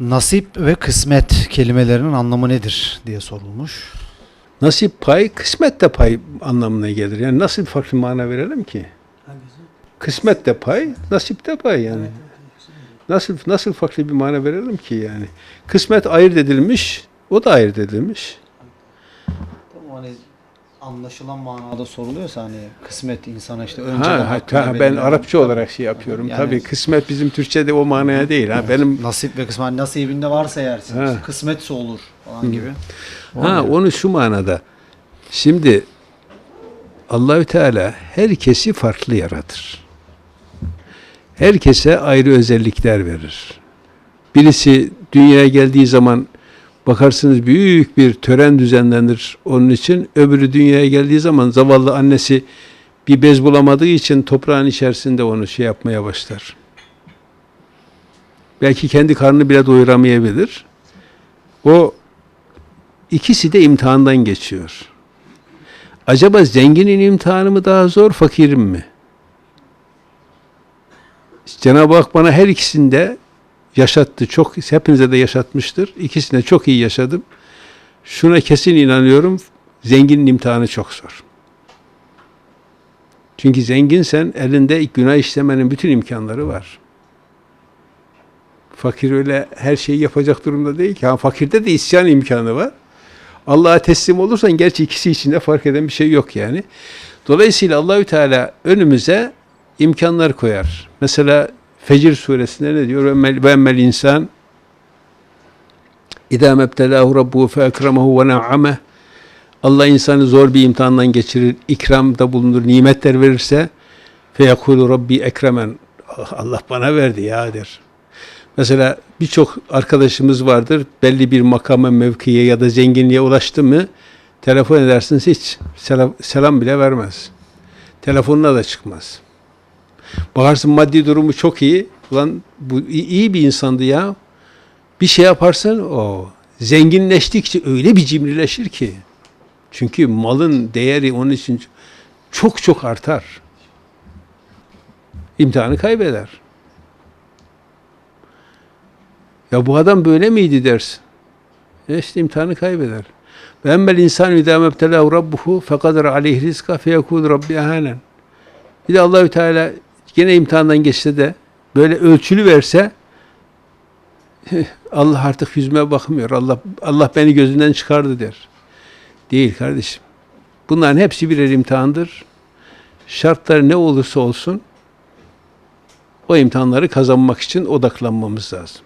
Nasip ve kısmet kelimelerinin anlamı nedir diye sorulmuş. Nasip pay, kısmet de pay anlamına gelir. Yani nasıl farklı mana verelim ki? Kısmet de pay, nasip de pay yani. Nasıl nasıl farklı bir mana verelim ki yani? Kısmet ayırt edilmiş, o da ayırt edilmiş. Tamam hani anlaşılan manada soruluyorsa hani kısmet insana işte önceden Ha, hakkında ha, ben Arapça olarak şey yapıyorum. Yani- Tabii kısmet bizim Türkçe'de o manaya değil. Ha benim nasip ve kısmet nasibinde varsa yersin. Ha. Kısmetse olur falan gibi. Ha onu şu manada. Şimdi Allahü Teala herkesi farklı yaratır. Herkese ayrı özellikler verir. Birisi dünyaya geldiği zaman bakarsınız büyük bir tören düzenlenir onun için. Öbürü dünyaya geldiği zaman zavallı annesi bir bez bulamadığı için toprağın içerisinde onu şey yapmaya başlar. Belki kendi karnını bile doyuramayabilir. O İkisi de imtihandan geçiyor. Acaba zenginin imtihanı mı daha zor, fakirin mi? Cenab-ı Hak bana her ikisinde yaşattı. Çok hepinize de yaşatmıştır. İkisine çok iyi yaşadım. Şuna kesin inanıyorum. Zenginin imtihanı çok zor. Çünkü zenginsen elinde günah işlemenin bütün imkanları var. Fakir öyle her şeyi yapacak durumda değil ki. Ha, fakirde de isyan imkanı var. Allah'a teslim olursan gerçi ikisi içinde fark eden bir şey yok yani. Dolayısıyla Allahü Teala önümüze imkanlar koyar. Mesela Fecir suresinde ne diyor? Ve emmel insan İdâ mebtelâhu rabbuhu fe ekremehu ve na'ameh Allah insanı zor bir imtihandan geçirir, ikramda bulunur, nimetler verirse fe yekulu rabbi ekremen Allah bana verdi ya der. Mesela birçok arkadaşımız vardır. Belli bir makama, mevkiye ya da zenginliğe ulaştı mı telefon edersiniz hiç selam bile vermez. Telefonuna da çıkmaz. Bakarsın maddi durumu çok iyi. Ulan bu iyi, bir insandı ya. Bir şey yaparsın o zenginleştikçe öyle bir cimrileşir ki. Çünkü malın değeri onun için çok çok artar. İmtihanı kaybeder. Ya bu adam böyle miydi dersin. E işte imtihanı kaybeder. Ve emmel insan idâ mebtelâhu rabbuhu fekadar aleyhi rizka feyekûl rabbi ahanen. Bir de Allahü Teala gene imtihandan geçse de böyle ölçülü verse Allah artık yüzüme bakmıyor. Allah Allah beni gözünden çıkardı der. Değil kardeşim. Bunların hepsi birer imtihandır. Şartlar ne olursa olsun o imtihanları kazanmak için odaklanmamız lazım.